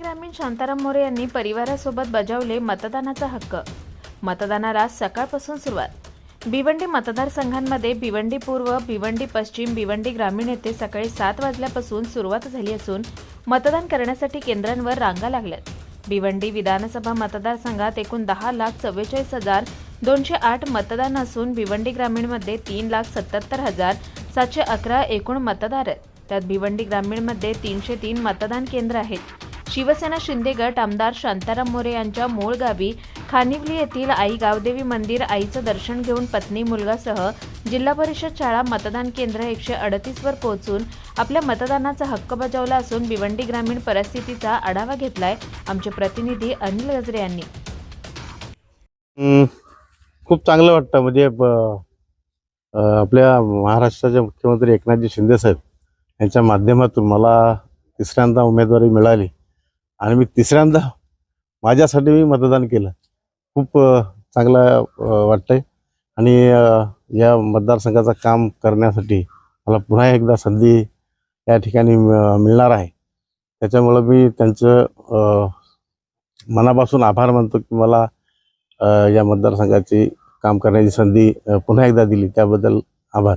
ग्रामीण शांताराम मोरे यांनी परिवारासोबत बजावले मतदानाचा हक्क. मतदानाला सकाळपासून सुरुवात. भिवंडी मतदारसंघांमध्ये भिवंडी पूर्व भिवंडी पश्चिम भिवंडी ग्रामीण येथे सकाळी सात वाजल्यापासून सुरुवात झाली असून मतदान करण्यासाठी केंद्रांवर रांगा लागल्यात. भिवंडी विधानसभा मतदारसंघात एकूण दहा लाख चव्वेचाळीस हजार दोनशे आठ मतदान असून भिवंडी ग्रामीणमध्ये तीन लाख सत्याहत्तर हजार सातशे अकरा एकूण मतदार आहेत. त्यात भिवंडी ग्रामीणमध्ये तीनशे तीन मतदान केंद्र आहेत. शिवसेना शिंदे गट आमदार शांताराम मोरे यांच्या मूळ गावी खानिवली येथील आई गावदेवी मंदिर आईचं दर्शन घेऊन पत्नी मुलगासह जिल्हा परिषद शाळा मतदान केंद्र एकशे अडतीसवर पोहोचून आपल्या मतदानाचा हक्क बजावला असून भिवंडी ग्रामीण परिस्थितीचा आढावा घेतलाय आमचे प्रतिनिधी अनिल गजरे यांनी. खूप चांगलं वाटतं. म्हणजे आपल्या महाराष्ट्राचे मुख्यमंत्री एकनाथजी शिंदे साहेब यांच्या माध्यमातून मला तिसऱ्यांदा उमेदवारी मिळाली. आणि मी तिसऱ्यांदा माझ्यासाठी मी मतदान केलं. खूप चांगला चांगलं वाटतंय. आणि या मतदारसंघाचं काम करण्यासाठी मला पुन्हा एकदा संधी या ठिकाणी मिळणार आहे. त्याच्यामुळं मी त्यांचं मनापासून आभार मानतो की मला या मतदारसंघाची काम करण्याची संधी पुन्हा एकदा दिली. त्याबद्दल आभार.